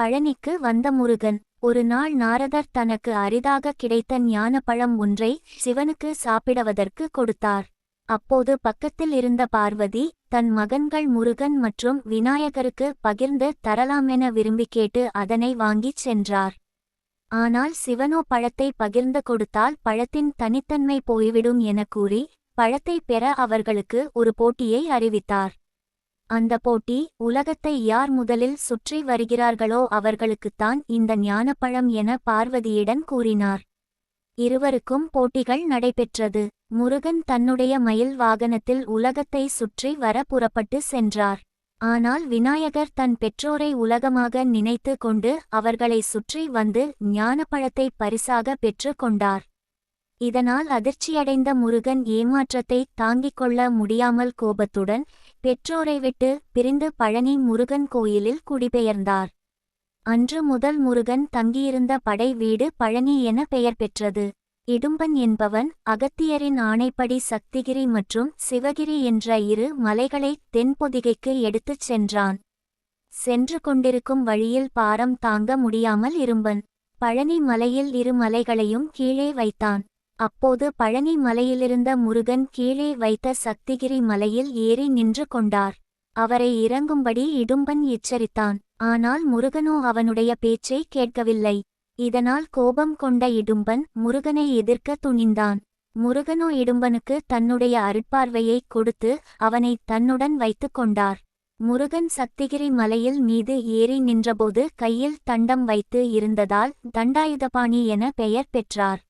பழனிக்கு வந்த முருகன். ஒரு நாள் நாரதர் தனக்கு அரிதாக கிடைத்த ஞானப்பழம் ஒன்றை சிவனுக்கு சாப்பிடுவதற்கு கொடுத்தார். அப்போது பக்கத்தில் இருந்த பார்வதி தன் மகன்கள் முருகன் மற்றும் விநாயகருக்கு பகிர்ந்து தரலாமென விரும்பி கேட்டு அதனை வாங்கிச் சென்றார். ஆனால் சிவனோ பழத்தை பகிர்ந்து கொடுத்தால் பழத்தின் தனித்தன்மை போய்விடும் என கூறி பழத்தை பெற அவர்களுக்கு ஒரு போட்டியை அறிவித்தார். அந்த போட்டி உலகத்தை யார் முதலில் சுற்றி வருகிறார்களோ அவர்களுக்குத்தான் இந்த ஞானப்பழம் என பார்வதியிடம் கூறினார். இருவருக்கும் போட்டிகள் நடைபெற்றது. முருகன் தன்னுடைய மயில் வாகனத்தில் உலகத்தை சுற்றி வர புறப்பட்டு சென்றார். ஆனால் விநாயகர் தன் பெற்றோரை உலகமாக நினைத்து கொண்டு அவர்களை சுற்றி வந்து ஞானப்பழத்தை பரிசாக பெற்று கொண்டார். இதனால் அதிர்ச்சியடைந்த முருகன் ஏமாற்றத்தை தாங்கிக் கொள்ள முடியாமல் கோபத்துடன் பெற்றோரை விட்டு பிரிந்து பழனி முருகன் கோயிலில் குடிபெயர்ந்தார். அன்று முதல் முருகன் தங்கியிருந்த படை வீடு பழனி என பெயர் பெற்றது. இடும்பன் என்பவன் அகத்தியரின் ஆணைப்படி சக்திகிரி மற்றும் சிவகிரி என்ற இரு மலைகளை தென்பொதிகைக்கு எடுத்துச் சென்றான். சென்று கொண்டிருக்கும் வழியில் பாரம் தாங்க முடியாமல் இரும்பன். பழனி மலையில் இரு மலைகளையும் கீழே வைத்தான். அப்போது பழனி மலையிலிருந்த முருகன் கீழே வைத்த சக்திகிரி மலையில் ஏறி நின்று கொண்டார். அவரை இறங்கும்படி இடும்பன் எச்சரித்தான். ஆனால் முருகனோ அவனுடைய பேச்சை கேட்கவில்லை. இதனால் கோபம் கொண்ட இடும்பன் முருகனை எதிர்க்க துணிந்தான். முருகனோ இடும்பனுக்கு தன்னுடைய அருட்பார்வையை கொடுத்து அவனை தன்னுடன் வைத்துக் கொண்டார். முருகன் சக்திகிரி மலையில் மீது ஏறி நின்றபோது கையில் தண்டம் வைத்து இருந்ததால் தண்டாயுதபாணி என பெயர் பெற்றார்.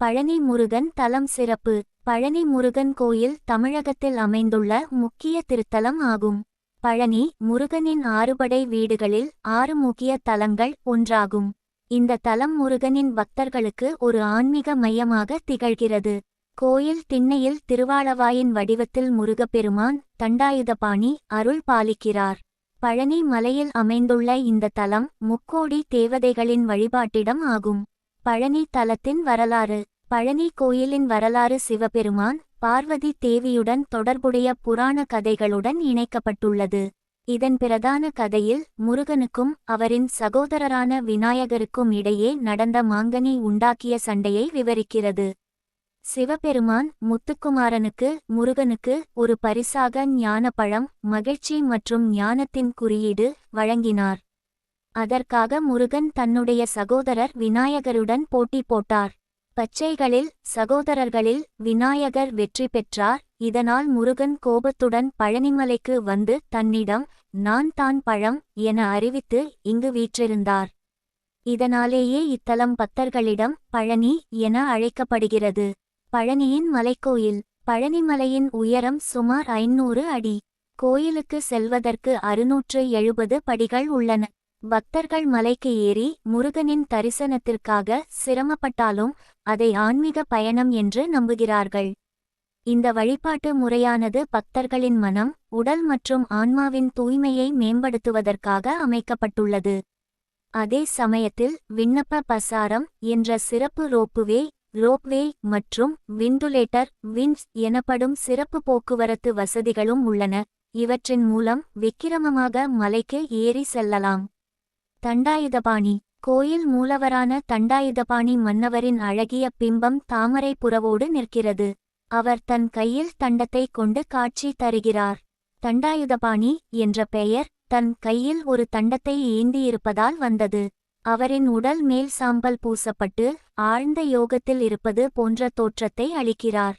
பழனி முருகன் தலம் சிறப்பு. பழனி முருகன் கோயில் தமிழகத்தில் அமைந்துள்ள முக்கிய திருத்தலம் ஆகும். பழனி முருகனின் ஆறுபடை வீடுகளில் ஆறு முக்கிய தலங்கள் ஒன்றாகும். இந்த தலம் முருகனின் பக்தர்களுக்கு ஒரு ஆன்மீக மையமாக திகழ்கிறது. கோயில் திண்ணையில் திருவாளவாயின் வடிவத்தில் முருகப்பெருமான் தண்டாயுதபாணி அருள் பாலிக்கிறார். பழனி மலையில் அமைந்துள்ள இந்த தலம் முக்கோடி தேவதைகளின் வழிபாட்டிடம் ஆகும். பழனி தலத்தின் வரலாறு. பழனி கோயிலின் வரலாறு சிவபெருமான் பார்வதி தேவியுடன் தொடர்புடைய புராண கதைகளுடன் இணைக்கப்பட்டுள்ளது. இதன் பிரதான கதையில் முருகனுக்கும் அவரின் சகோதரரான விநாயகருக்கும் இடையே நடந்த மாங்கனி உண்டாக்கிய சண்டையை விவரிக்கிறது. சிவபெருமான் முத்துக்குமாரனுக்கு முருகனுக்கு ஒரு பரிசாக ஞானப்பழம் மகிழ்ச்சி மற்றும் ஞானத்தின் குறியீடு வழங்கினார். அதற்காக முருகன் தன்னுடைய சகோதரர் விநாயகருடன் போட்டி போட்டார். பச்சைகளில் சகோதரர்களில் விநாயகர் வெற்றி பெற்றார். இதனால் முருகன் கோபத்துடன் பழனிமலைக்கு வந்து தன்னிடம் நான் தான் பழம் என அறிவித்து இங்கு வீற்றிருந்தார். இதனாலேயே இத்தலம் பக்தர்களிடம் பழனி என அழைக்கப்படுகிறது. பழனியின் மலைக்கோயில் பழனிமலையின் உயரம் சுமார் ஐநூறு அடி. கோயிலுக்கு செல்வதற்கு அறுநூற்று எழுபது படிகள் உள்ளன. பக்தர்கள் மலைக்கு ஏறி முருகனின் தரிசனத்திற்காக சிரமப்பட்டாலும் அதை ஆன்மீக பயணம் என்று நம்புகிறார்கள். இந்த வழிபாட்டு முறையானது பக்தர்களின் மனம் உடல் மற்றும் ஆன்மாவின் தூய்மையை மேம்படுத்துவதற்காக அமைக்கப்பட்டுள்ளது. அதே சமயத்தில் விண்ணப்ப பசாரம் என்ற சிறப்பு ரோப்புவே ரோப்வே மற்றும் விண்டுலேட்டர் வின்ஸ் எனப்படும் சிறப்பு போக்குவரத்து வசதிகளும் உள்ளன. இவற்றின் மூலம் விக்கிரமமாக மலைக்கு ஏறி செல்லலாம். தண்டாயுதபாணி. கோயில் மூலவரான தண்டாயுதபாணி மன்னவரின் அழகிய பிம்பம் தாமரை புறவோடு நிற்கிறது. அவர் தன் கையில் தண்டத்தை கொண்டு காட்சி தருகிறார். தண்டாயுதபாணி என்ற பெயர் தன் கையில் ஒரு தண்டத்தை ஏந்தியிருப்பதால் வந்தது. அவரின் உடல் மேல் சாம்பல் பூசப்பட்டு ஆழ்ந்த யோகத்தில் இருப்பது போன்ற தோற்றத்தை அளிக்கிறார்.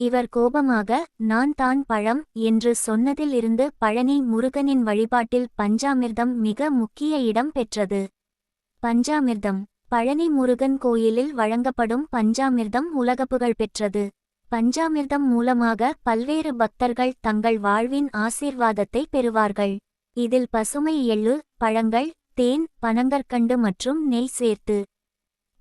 இவர் கோபமாக நான் தான் பழம் என்று சொன்னதில் இருந்து பழனி முருகனின் வழிபாட்டில் பஞ்சாமிர்தம் மிக முக்கிய இடம் பெற்றது. பஞ்சாமிர்தம். பழனி முருகன் கோயிலில் வழங்கப்படும் பஞ்சாமிர்தம் உலகப்புகழ் பெற்றது. பஞ்சாமிர்தம் மூலமாக பல்வேறு பக்தர்கள் தங்கள் வாழ்வின் ஆசீர்வாதத்தை பெறுவார்கள். இதில் பசுமை எள்ளு பழங்கள் தேன் பனங்கற்கண்டு மற்றும் நெய் சேர்த்து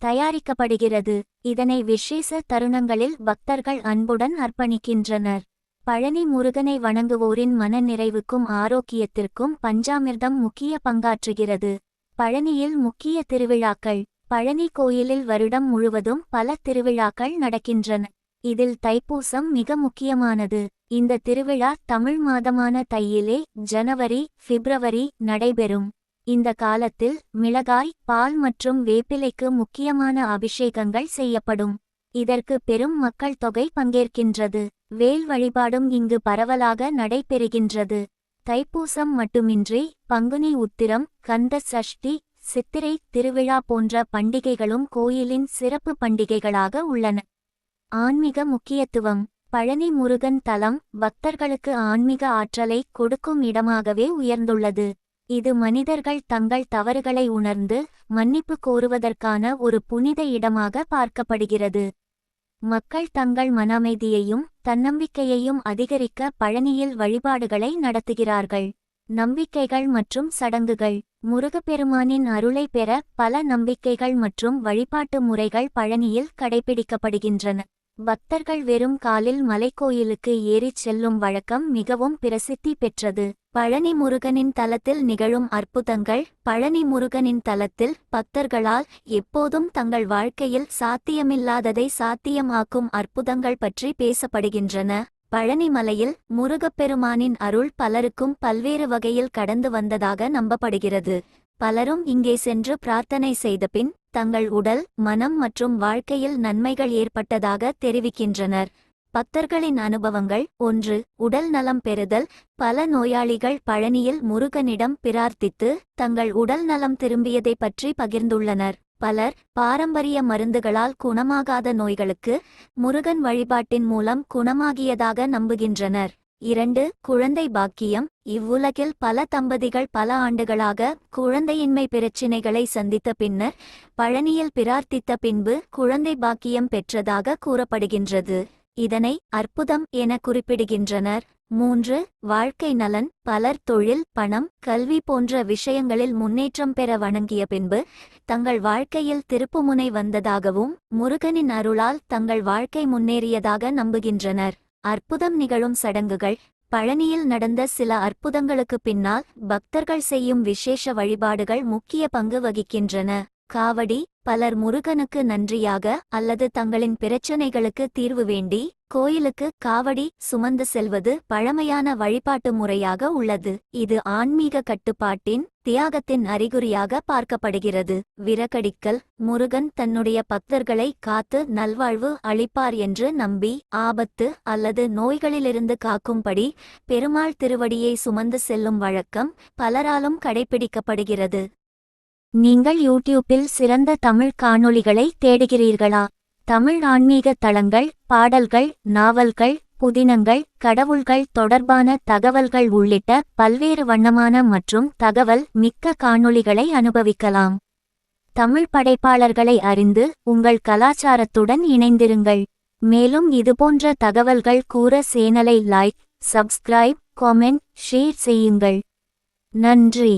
தயாரிக்கப்படுகிறது. இதனை விசேஷ தருணங்களில் பக்தர்கள் அன்புடன் அர்ப்பணிக்கின்றனர். பழனி முருகனை வணங்குவோரின் மனநிறைவுக்கும் ஆரோக்கியத்திற்கும் பஞ்சாமிர்தம் முக்கிய பங்காற்றுகிறது. பழனியில் முக்கிய திருவிழாக்கள். பழனி கோயிலில் வருடம் முழுவதும் பல திருவிழாக்கள் நடக்கின்றன. இதில் தைப்பூசம் மிக முக்கியமானது. இந்த திருவிழா தமிழ் மாதமான தையிலே ஜனவரி பிப்ரவரி நடைபெறும். இந்த காலத்தில் மிளகாய் பால் மற்றும் வேப்பிலைக்கு முக்கியமான அபிஷேகங்கள் செய்யப்படும். இதற்கு பெரும் மக்கள் தொகை பங்கேற்கின்றது. வேல் வழிபாடும் இங்கு பரவலாக நடைபெறுகின்றது. தைப்பூசம் மட்டுமின்றி பங்குனி உத்திரம் கந்த சஷ்டி சித்திரை திருவிழா போன்ற பண்டிகைகளும் கோயிலின் சிறப்பு பண்டிகைகளாக உள்ளன. ஆன்மீக முக்கியத்துவம். பழனி முருகன் தலம் பக்தர்களுக்கு ஆன்மீக ஆற்றலை கொடுக்கும் இடமாகவே உயர்ந்துள்ளது. இது மனிதர்கள் தங்கள் தவறுகளை உணர்ந்து மன்னிப்பு கோருவதற்கான ஒரு புனித இடமாக பார்க்கப்படுகிறது. மக்கள் தங்கள் மனமைதியையும் தன்னம்பிக்கையையும் அதிகரிக்க பழனியில் வழிபாடுகளை நடத்துகிறார்கள். நம்பிக்கைகள் மற்றும் சடங்குகள். முருகப்பெருமானின் அருளை பெற பல நம்பிக்கைகள் மற்றும் வழிபாட்டு முறைகள் பழனியில் கடைபிடிக்கப்படுகின்றன. பக்தர்கள் வெறும் காலில் மலைக்கோயிலுக்கு ஏறிச் செல்லும் வழக்கம் மிகவும் பிரசித்தி பெற்றது. பழனி முருகனின் தலத்தில் நிகழும் அற்புதங்கள் பழனி முருகனின் தலத்தில் பக்தர்களால் எப்போதும் தங்கள் வாழ்க்கையில் சாத்தியமில்லாததை சாத்தியமாக்கும் அற்புதங்கள் பற்றி பேசப்படுகின்றன. பழனிமலையில் முருகப்பெருமானின் அருள் பலருக்கும் பல்வேறு வகையில் கடந்து வந்ததாக நம்பப்படுகிறது. பலரும் இங்கே சென்று பிரார்த்தனை செய்தபின் தங்கள் உடல் மனம் மற்றும் வாழ்க்கையில் நன்மைகள் ஏற்பட்டதாக தெரிவிக்கின்றனர். பக்தர்களின் அனுபவங்கள். ஒன்று உடல் நலம் பெறுதல். பல நோயாளிகள் பழனியில் முருகனிடம் பிரார்த்தித்து தங்கள் உடல் நலம் திரும்பியதை பற்றி பகிர்ந்துள்ளனர். பலர் பாரம்பரிய மருந்துகளால் குணமாகாத நோய்களுக்கு முருகன் வழிபாட்டின் மூலம் குணமாகியதாக நம்புகின்றனர். இரண்டு குழந்தை பாக்கியம். இவ்வுலகில் பல தம்பதிகள் பல ஆண்டுகளாக குழந்தையின்மை பிரச்சினைகளை சந்தித்த பின்னர் பழனியில் பிரார்த்தித்த பின்பு குழந்தை பாக்கியம் பெற்றதாக கூறப்படுகின்றது. இதனை அற்புதம் என குறிப்பிடுகின்றனர். மூன்று வாழ்க்கை நலன். பலர் தொழில் பணம் கல்வி போன்ற விஷயங்களில் முன்னேற்றம் பெற வணங்கிய பின்பு தங்கள் வாழ்க்கையில் திருப்புமுனை வந்ததாகவும் முருகனின் அருளால் தங்கள் வாழ்க்கை முன்னேறியதாக நம்புகின்றனர். அற்புதம் நிகழும் சடங்குகள். பழனியில் நடந்த சில அற்புதங்களுக்கு பின்னால் பக்தர்கள் செய்யும் விசேஷ வழிபாடுகள் முக்கிய பங்கு வகிக்கின்றன. காவடி பலர் முருகனுக்கு நன்றியாக அல்லது தங்களின் பிரச்சனைகளுக்கு தீர்வு வேண்டி கோயிலுக்கு காவடி சுமந்து செல்வது பழமையான வழிபாட்டு முறையாக உள்ளது. இது ஆன்மீக கட்டுப்பாட்டின் தியாகத்தின் அறிகுறியாக பார்க்கப்படுகிறது. விரகடிக்கல் முருகன் தன்னுடைய பக்தர்களை காத்து நல்வாழ்வு அளிப்பார் என்று நம்பி ஆபத்து அல்லது நோய்களிலிருந்து காக்கும்படி பெருமாள் திருவடியை சுமந்து செல்லும் வழக்கம் பலராலும் கடைபிடிக்கப்படுகிறது நீங்கள் யூடியூப்பில் சிறந்த தமிழ் காணொளிகளை தேடுகிறீர்களா? தமிழ் ஆன்மீக தளங்கள் பாடல்கள் நாவல்கள் புதினங்கள் கடவுள்கள் தொடர்பான தகவல்கள் உள்ளிட்ட பல்வேறு வண்ணமான மற்றும் தகவல் மிக்க காணொளிகளை அனுபவிக்கலாம். தமிழ் படைப்பாளர்களை அறிந்து உங்கள் கலாச்சாரத்துடன் இணைந்திருங்கள். மேலும் இதுபோன்ற தகவல்கள் கூற சேனலை லைக் சப்ஸ்கிரைப் காமெண்ட் ஷேர் செய்யுங்கள். நன்றி.